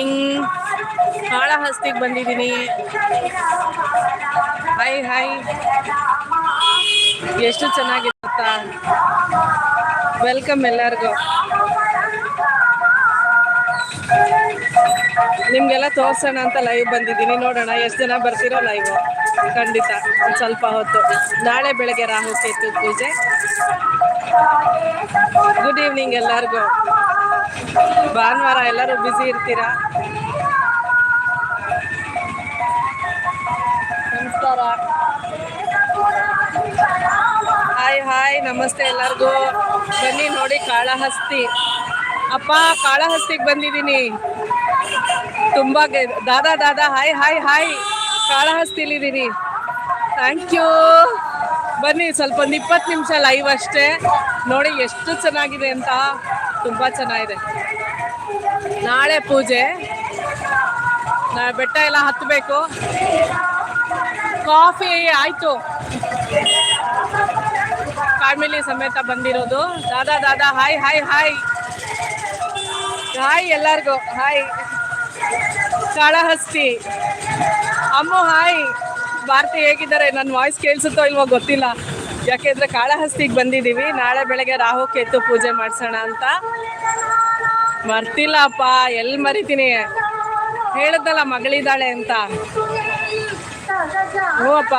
Evening ಕಾಳಹಸ್ತಿಗೆ ಬಂದಿದ್ದೀನಿ. Hi hi ಎಷ್ಟು ಚೆನ್ನಾಗಿದೆ ವೆಲ್ಕಮ್ ಎಲ್ಲರಿಗೂ. ನಿಮ್ಗೆಲ್ಲ ತೋರ್ಸೋಣ ಅಂತ ಲೈವ್ ಬಂದಿದ್ದೀನಿ. ನೋಡೋಣ, ಎಷ್ಟು ಜನ ಬರ್ತಿರೋ ಲೈವ್ ಖಂಡಿತ, ಒಂದು ಸ್ವಲ್ಪ ಹೊತ್ತು. ನಾಳೆ ಬೆಳಗ್ಗೆ ರಾಹು ಕೇತು ಪೂಜೆ. ಗುಡ್ ಈವ್ನಿಂಗ್ ಎಲ್ಲರಿಗೂ. ಭಾನುವಾರ ಎಲ್ಲರೂ ಬ್ಯುಸಿ ಇರ್ತೀರಾ? ನಮಸ್ಕಾರ. ಹಾಯ್ ಹಾಯ್ ನಮಸ್ತೆ ಎಲ್ಲರಿಗೂ. ಬನ್ನಿ ನೋಡಿ ಕಾಳಹಸ್ತಿ. ಅಪ್ಪ, ಕಾಳಹಸ್ತಿಗೆ ಬಂದಿದ್ದೀನಿ ತುಂಬಾ ದಾದಾ ದಾದಾ ಹಾಯ್ ಹಾಯ್ ಹಾಯ್ ಕಾಳಹಸ್ತಿಲಿದ್ದೀನಿ ಥ್ಯಾಂಕ್ ಯು ಬನ್ನಿ, ಸ್ವಲ್ಪ ಒಂದು ಇಪ್ಪತ್ತು ನಿಮಿಷ ಲೈವ್ ಅಷ್ಟೇ. ನೋಡಿ ಎಷ್ಟು ಚೆನ್ನಾಗಿದೆ ಅಂತ. ತುಂಬ ಚೆನ್ನಾಗಿದೆ. ನಾಳೆ ಪೂಜೆ. ನಾಳೆ ಬೆಟ್ಟ ಎಲ್ಲ ಹತ್ತಬೇಕು ಕಾಫಿ ಆಯಿತು. ಫ್ಯಾಮಿಲಿ ಸಮೇತ ಬಂದಿರೋದು. ದಾದಾ ದಾದಾ, ಹಾಯ್ ಹಾಯ್ ಹಾಯ್. ಹಾಯ್ ಎಲ್ಲರಿಗೂ. ಹಾಯ್. ಕಾಳಹಸ್ತಿ. ಅಮ್ಮು, ಹಾಯ್. ಭಾರತಿ ಹೇಗಿದ್ದಾರೆ? ನನ್ನ ವಾಯ್ಸ್ ಕೇಳಿಸುತ್ತೋ ಇಲ್ವೋ ಗೊತ್ತಿಲ್ಲ. ಯಾಕೆಂದ್ರೆ ಕಾಳಹಸ್ತಿಗೆ ಬಂದಿದ್ದೀವಿ ನಾಳೆ ಬೆಳಗ್ಗೆ ರಾಹು ಕೇತು ಪೂಜೆ ಮಾಡ್ಸೋಣ ಅಂತ. ಮರ್ತಿಲ್ಲಪ್ಪ ಎಲ್ಲಿ ಮರಿತೀನಿ? ಹೇಳದ್ದಲ್ಲ ಮಗಳಿದ್ದಾಳೆ ಅಂತ. ಹ್ಞೂ ಅಪ್ಪ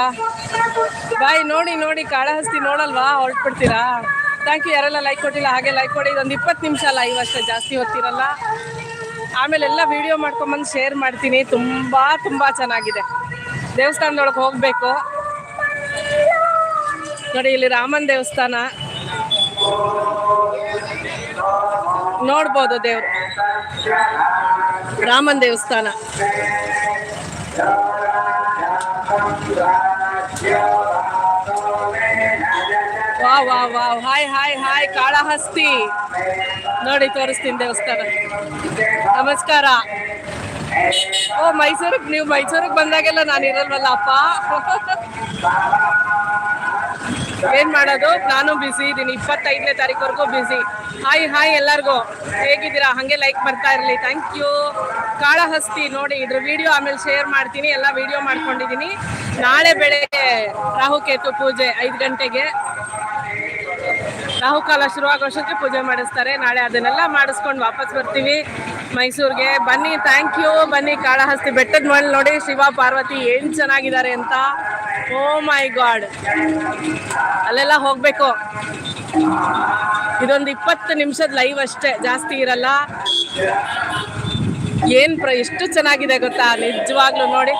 ಬಾಯ್, ನೋಡಿ ನೋಡಿ, ಕಾಳಹಸ್ತಿ ನೋಡಲ್ವಾ? ಹೊರಟ್ಬಿಡ್ತೀರಾ? ಥ್ಯಾಂಕ್ ಯು ಯಾರೆಲ್ಲ ಲೈಕ್ ಕೊಟ್ಟಿಲ್ಲ, ಹಾಗೆ ಲೈಕ್ ಕೊಡಿ. ಇದೊಂದು ಇಪ್ಪತ್ತು ನಿಮಿಷ ಲೈವ್ ಅಷ್ಟೇ, ಜಾಸ್ತಿ ಹೊತ್ತಿರಲ್ಲ. ಆಮೇಲೆ ಎಲ್ಲ ವಿಡಿಯೋ ಮಾಡ್ಕೊಂಬಂದು ಶೇರ್ ಮಾಡ್ತೀನಿ. ತುಂಬ ತುಂಬ ಚೆನ್ನಾಗಿದೆ. ದೇವಸ್ಥಾನದೊಳಗೆ ಹೋಗಬೇಕು. ನೋಡಿ, ಇಲ್ಲಿ ರಾಮನ್ ದೇವಸ್ಥಾನ. ನೋಡ್ಬೋದು ದೇವ್ರು. ರಾಮನ್ ದೇವಸ್ಥಾನ. ವಾ ವಾ ವಾ. Hi hi hi, Kalahasti. ನೋಡಿ, ತೋರಿಸ್ತೀನಿ ದೇವಸ್ಥಾನ. ನಮಸ್ಕಾರ. ಓ, ಮೈಸೂರಿಗೆ, ನೀವು ಮೈಸೂರಿಗೆ ಬಂದಾಗೆಲ್ಲ ನಾನು ಇರಲ್ವಲ್ಲ ಅಪ್ಪ ಏನ್ ಮಾಡೋದು? ನಾನು ಬ್ಯುಸಿ ಇದ್ದೀನಿ. ಇಪ್ಪತ್ತೈದನೇ ತಾರೀಕುವರೆಗೂ ಬ್ಯುಸಿ ಹಾಯ್ ಹಾಯ್ ಎಲ್ಲರಿಗೂ. ಹೇಗಿದ್ದೀರಾ? ಹಾಗೆ ಲೈಕ್ ಬರ್ತಾ ಇರಲಿ. ಥ್ಯಾಂಕ್ ಯು ಕಾಳಹಸ್ತಿ ನೋಡಿ, ಇದ್ರ ವಿಡಿಯೋ ಆಮೇಲೆ ಶೇರ್ ಮಾಡ್ತೀನಿ. ಎಲ್ಲ ವಿಡಿಯೋ ಮಾಡ್ಕೊಂಡಿದ್ದೀನಿ. ನಾಳೆ ಬೆಳಗ್ಗೆ ರಾಹುಕೇತು ಪೂಜೆ ಐದು ಗಂಟೆಗೆ. ರಾಹುಕಾಲ ಶುರುವಾಗೋಷ್ಟಕ್ಕೆ ಪೂಜೆ ಮಾಡಿಸ್ತಾರೆ. ನಾಳೆ ಅದನ್ನೆಲ್ಲ ಮಾಡಿಸ್ಕೊಂಡು ವಾಪಸ್ ಬರ್ತೀವಿ ಮೈಸೂರಿಗೆ. ಬನ್ನಿ ಥ್ಯಾಂಕ್ ಯು ಬನ್ನಿ, ಕಾಳಹಸ್ತಿ ಬೆಟ್ಟದ ಮೇಲೆ ನೋಡಿ. ಶಿವ, ಪಾರ್ವತಿ, ಏನು ಚೆನ್ನಾಗಿದ್ದಾರೆ ಅಂತ. ಓ ಮೈ ಗಾಡ್ ಅಲ್ಲೆಲ್ಲ ಹೋಗಬೇಕು. ಇದೊಂದು ಇಪ್ಪತ್ತು ನಿಮಿಷದ ಲೈವ್ ಅಷ್ಟೇ, ಜಾಸ್ತಿ ಇರಲ್ಲ. ಏನು ಪ್ರ ಎಷ್ಟು ಚೆನ್ನಾಗಿದೆ ಗೊತ್ತಾ? ನಿಜವಾಗ್ಲೂ ನೋಡಿ.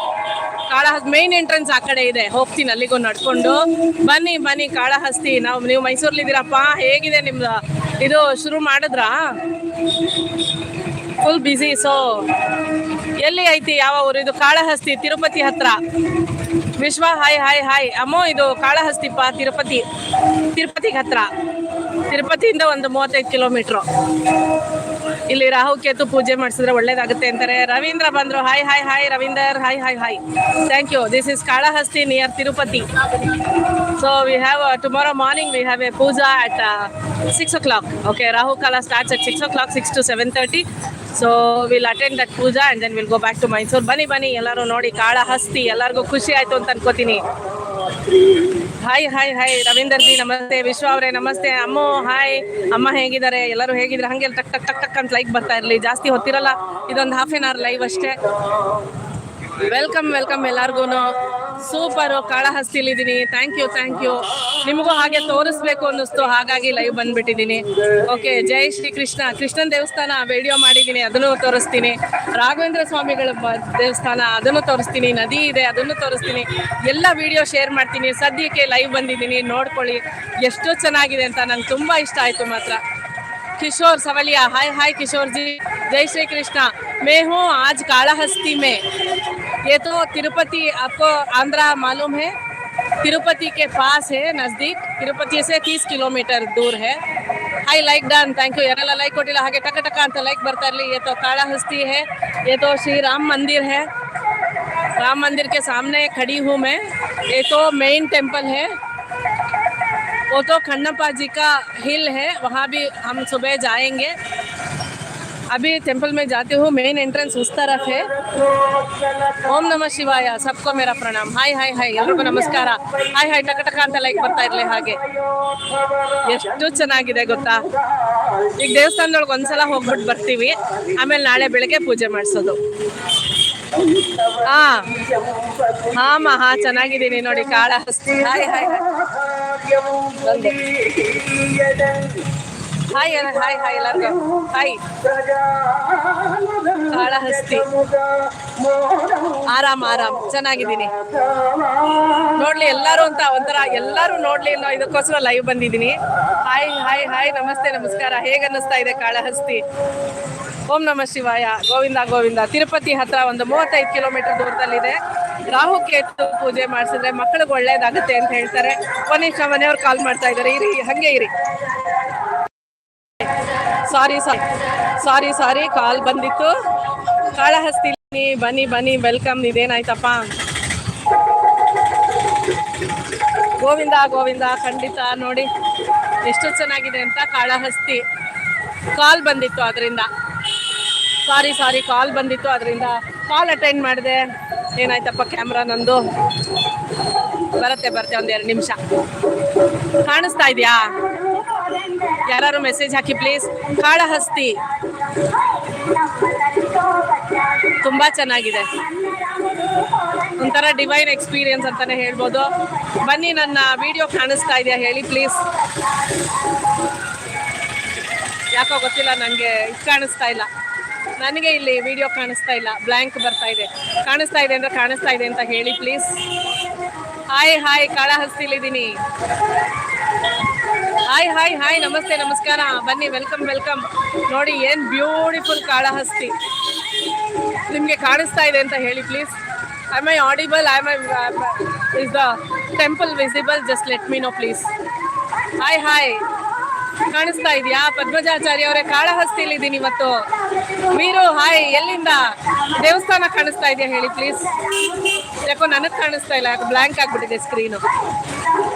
ಕಾಳಹಸ್ತಿ ಮೇನ್ ಎಂಟ್ರೆನ್ಸ್ ಆ ಕಡೆ ಇದೆ. ಹೋಗ್ತೀನಿ ಅಲ್ಲಿಗೂ ನಡ್ಕೊಂಡು. ಬನ್ನಿ ಬನ್ನಿ ಕಾಳಹಸ್ತಿ. ನಾವು, ನೀವು ಮೈಸೂರ್ಲಿದ್ದೀರಪ್ಪ ಹೇಗಿದೆ ನಿಮ್ದು? ಇದು ಶುರು ಮಾಡಿದ್ರಾ? ಫುಲ್ ಬ್ಯುಸಿ ಸೊ ಎಲ್ಲಿ ಐತಿ ಯಾವ ಊರು? ಇದು ಕಾಳಹಸ್ತಿ, ತಿರುಪತಿ ಹತ್ರ. ವಿಶ್ವ, ಹಾಯ್ ಹಾಯ್ ಹಾಯ್. ಅಮ್ಮೋ, ಇದು ಕಾಳಹಸ್ತಿಪ್ಪ ತಿರುಪತಿ, ತಿರುಪತಿಗೆ ಹತ್ರ. ತಿರುಪತಿಯಿಂದ ಒಂದು ಮೂವತ್ತೈದು ಕಿಲೋಮೀಟ್ರು. ಇಲ್ಲಿ ರಾಹು ಕೇತು ಪೂಜೆ ಮಾಡಿಸಿದ್ರೆ ಒಳ್ಳೇದಾಗುತ್ತೆ ಅಂತಾರೆ. ರವೀಂದ್ರ ಬಂದ್ರು, hi hi hi, Ravinder. Hi hi hi. Thank you this is Kalahasti near Tirupati. So we have tomorrow morning we have a puja at six o'clock okay Rahu kala starts at six o'clock six to seven thirty so will attend that puja and then will go back to Mysuru ಬನ್ನಿ ಬನ್ನಿ, ಎಲ್ಲರೂ ನೋಡಿ ಕಾಳ ಹಸ್ತಿ, ಎಲ್ಲರಿಗೂ ಖುಷಿ ಆಯಿತು ಅಂತ ಅನ್ಕೋತೀನಿ. Hi hi hi Ravinder ji, ನಮಸ್ತೆ, ವಿಶ್ವ ಅವರೇ, ನಮಸ್ತೆ, ಅಮ್ಮೋ ಹಾಯ್ ಅಮ್ಮ ಹೇಗಿದ್ದಾರೆ, ಎಲ್ಲರೂ ಹೇಗಿದ್ರೆ ಹಂಗೆ ಟಕ್ ಟಕ್ ಟಕ್ ಟಕ್ ಅಂತ ಲೈಕ್ ಬರ್ತಾ ಇರಲಿ, ಜಾಸ್ತಿ ಹೊತ್ತಿರಲ್ಲ, ಇದೊಂದು ಹಾಫ್ ಆನ್ ಅವರ್ ಲೈವ್ ಅಷ್ಟೇ. ವೆಲ್ಕಮ್ ವೆಲ್ಕಮ್ ಎಲ್ಲಾರ್ಗು ಸೂಪರು ಕಾಳಹಸ್ತಿಲಿದ್ದೀನಿ ಥ್ಯಾಂಕ್ ಯು ಥ್ಯಾಂಕ್ ಯು ನಿಮಗೂ ಹಾಗೆ ತೋರಿಸ್ಬೇಕು ಅನ್ನಿಸ್ತು. ಹಾಗಾಗಿ ಲೈವ್ ಬಂದ್ಬಿಟ್ಟಿದ್ದೀನಿ. ಓಕೆ ಜೈ ಶ್ರೀ ಕೃಷ್ಣ. ಕೃಷ್ಣನ್ ದೇವಸ್ಥಾನ ವಿಡಿಯೋ ಮಾಡಿದ್ದೀನಿ, ಅದನ್ನು ತೋರಿಸ್ತೀನಿ. ರಾಘವೇಂದ್ರ ಸ್ವಾಮಿಗಳ ದೇವಸ್ಥಾನ, ಅದನ್ನು ತೋರಿಸ್ತೀನಿ. ನದಿ ಇದೆ, ಅದನ್ನು ತೋರಿಸ್ತೀನಿ. ಎಲ್ಲ ವಿಡಿಯೋ ಶೇರ್ ಮಾಡ್ತೀನಿ. ಸದ್ಯಕ್ಕೆ ಲೈವ್ ಬಂದಿದ್ದೀನಿ. ನೋಡ್ಕೊಳ್ಳಿ. ಎಷ್ಟು ಚೆನ್ನಾಗಿದೆ ಅಂತ ನಂಗೆ ತುಂಬ ಇಷ್ಟ ಆಯಿತು ಮಾತ್ರ. किशोर सवलिया। हाय हाय किशोर जी जय श्री कृष्णा मैं हूँ आज कालाहस्ती में। ये तो तिरुपति, आपको आंध्रा मालूम है। तिरुपति के पास है, नज़दीक। तिरुपति से 30 किलोमीटर दूर है। Hi like done thank you ಯಾರೆಲ್ಲ लाइक ಕೊಟ್ಟಿಲ್ಲ ಹಾಗೆ टक टक अंत लाइक ಬರ್ತಾ ये तो कालाहस्ती है। ये तो श्री राम मंदिर है। राम मंदिर के सामने खड़ी हूँ मैं। ये तो मेन टेंपल है। वो तो खन्नप्पा जी का हिल है वहाँ भी हम सुबह जाएंगे अभी टेंपल में जाते हो मेन एंट्रेंस उस तरफ है ಓಂ ನಮ ಶಿವಾಯ ಸಬ್ಕೋ ಮೇರಾ ಪ್ರಣಾಮ್ ಹಾಯ್ ಹಾಯ್ ಹಾಯ್ ಎಲ್ರಿಗೂ ನಮಸ್ಕಾರ ಹಾಯ್ ಹಾಯ್ ಟಕ ಟಕ ಅಂತ ಲೈಕ್ ಬರ್ತಾ ಇರ್ಲಿ ಹಾಗೆ ಎಷ್ಟು ಚೆನ್ನಾಗಿದೆ ಗೊತ್ತಾ ಈಗ ದೇವಸ್ಥಾನದೊಳಗೆ ಒಂದ್ಸಲ ಹೋಗ್ಬಿಟ್ಟು ಬರ್ತೀವಿ ಆಮೇಲೆ ನಾಳೆ ಬೆಳಗ್ಗೆ ಪೂಜೆ ಮಾಡಿಸೋದು ಹಾ ಹಾ, ಚೆನ್ನಾಗಿದ್ದೀನಿ ನೋಡಿ Kalahasti hi hi hi hi hi ಎಲ್ಲರಿಗೂ. ಹಾಯ್ ಕಾಳಹಸ್ತಿ ಆರಾಮ್ ಆರಾಮ್. ಚೆನ್ನಾಗಿದ್ದೀನಿ. ನೋಡ್ಲಿ, ಎಲ್ಲರೂ ಅಂತ ಒಂಥರ, ಎಲ್ಲರೂ ನೋಡ್ಲಿ ಅನ್ನೋ ಇದಕ್ಕೋಸ್ಕರ ಲೈವ್ ಬಂದಿದ್ದೀನಿ. ಹಾಯ್ ಹಾಯ್ ಹಾಯ್ ನಮಸ್ತೆ, ನಮಸ್ಕಾರ. ಹೇಗನ್ನಿಸ್ತಾ ಇದೆ ಕಾಳಹಸ್ತಿ ಓಂ ನಮ ಶಿವಾಯ, ಗೋವಿಂದ ಗೋವಿಂದ. ತಿರುಪತಿ ಹತ್ರ ಒಂದು ಮೂವತ್ತೈದು ಕಿಲೋಮೀಟರ್ ದೂರದಲ್ಲಿದೆ. ರಾಹು ಕೇತು ಪೂಜೆ ಮಾಡಿಸಿದ್ರೆ ಮಕ್ಕಳಿಗೆ ಒಳ್ಳೇದಾಗುತ್ತೆ ಅಂತ ಹೇಳ್ತಾರೆ. ಒಂದು ನಿಮಿಷ, ಮನೆಯವ್ರು ಕಾಲ್ ಮಾಡ್ತಾ ಇದ್ದಾರೆ. ಇರಿ, ಹಂಗೆ ಇರಿ. ಸಾರಿ ಸಾರಿ ಸಾರಿ ಸಾರಿ ಕಾಲ್ ಬಂದಿತ್ತು. ಕಾಳಹಸ್ತಿ ಬನ್ನಿ ಬನ್ನಿ. ವೆಲ್ಕಮ್ ಇದೇನಾಯ್ತಪ್ಪ? ಗೋವಿಂದ ಗೋವಿಂದ, ಖಂಡಿತ ನೋಡಿ. ಎಷ್ಟು ಚೆನ್ನಾಗಿದೆ ಅಂತ ಕಾಳಹಸ್ತಿ. ಕಾಲ್ ಬಂದಿತ್ತು ಅದರಿಂದ. ಸಾರಿ ಸಾರಿ ಕಾಲ್ ಬಂದಿತ್ತು, ಅದರಿಂದ ಕಾಲ್ ಅಟೆಂಡ್ ಮಾಡಿದೆ. ಏನಾಯ್ತಪ್ಪ ಕ್ಯಾಮ್ರಾ ನಂದು? ಬರುತ್ತೆ ಬರುತ್ತೆ ಎರಡು ನಿಮಿಷ. ಕಾಣಿಸ್ತಾ ಇದೆಯಾ? ಯಾರು ಮೆಸೇಜ್ ಹಾಕಿ ಪ್ಲೀಸ್ ಕಾಳಹಸ್ತಿ. ತುಂಬಾ ಚೆನ್ನಾಗಿದೆ. ಒಂಥರ ಡಿವೈನ್ ಎಕ್ಸ್ಪೀರಿಯನ್ಸ್ ಅಂತಾನೆ ಹೇಳ್ಬೋದು. ಬನ್ನಿ, ನನ್ನ ವಿಡಿಯೋ ಕಾಣಿಸ್ತಾ ಇದೆಯಾ ಹೇಳಿ ಪ್ಲೀಸ್ ಯಾಕೋ ಗೊತ್ತಿಲ್ಲ ನನಗೆ ಕಾಣಿಸ್ತಾ ಇಲ್ಲ. ನನಗೆ ಇಲ್ಲಿ ವಿಡಿಯೋ ಕಾಣಿಸ್ತಾ ಇಲ್ಲ ಬ್ಲ್ಯಾಂಕ್ ಬರ್ತಾ ಇದೆ. ಕಾಣಿಸ್ತಾ ಇದೆ ಅಂದ್ರೆ ಕಾಣಿಸ್ತಾ ಇದೆ ಅಂತ ಹೇಳಿ ಪ್ಲೀಸ್ ಹಾಯ್ ಹಾಯ್ ಕಾಳಹಸ್ತಿಲಿದ್ದೀನಿ. ಹಾಯ್ ಹಾಯ್ ಹಾಯ್ ನಮಸ್ತೆ, ನಮಸ್ಕಾರ. ಬನ್ನಿ ವೆಲ್ಕಮ್ ವೆಲ್ಕಮ್ ನೋಡಿ, ಏನು ಬ್ಯೂಟಿಫುಲ್ ಕಾಳಹಸ್ತಿ. ನಿಮಗೆ ಕಾಣಿಸ್ತಾ ಇದೆ ಅಂತ ಹೇಳಿ please I my audible I my is the temple visible just let me know please hi hi ಕಾಣಿಸ್ತಾ ಇದೆಯಾ? ಪದ್ಮಜಾಚಾರ್ಯ ಅವರೇ ಕಾಳಹಸ್ತಿಲಿ ಇದ್ದೀನಿ ಇವತ್ತು. ವೀರು, ಹಾಯ್, ಎಲ್ಲಿಂದ? ದೇವಸ್ಥಾನ ಕಾಣಿಸ್ತಾ ಇದೆಯಾ ಹೇಳಿ ಪ್ಲೀಸ್ ಯಾಕೋ ನನಗೆ ಕಾಣಿಸ್ತಾ ಇಲ್ಲ, ಯಾಕೆ ಬ್ಲ್ಯಾಂಕ್ ಆಗ್ಬಿಟ್ಟಿದೆ ಸ್ಕ್ರೀನು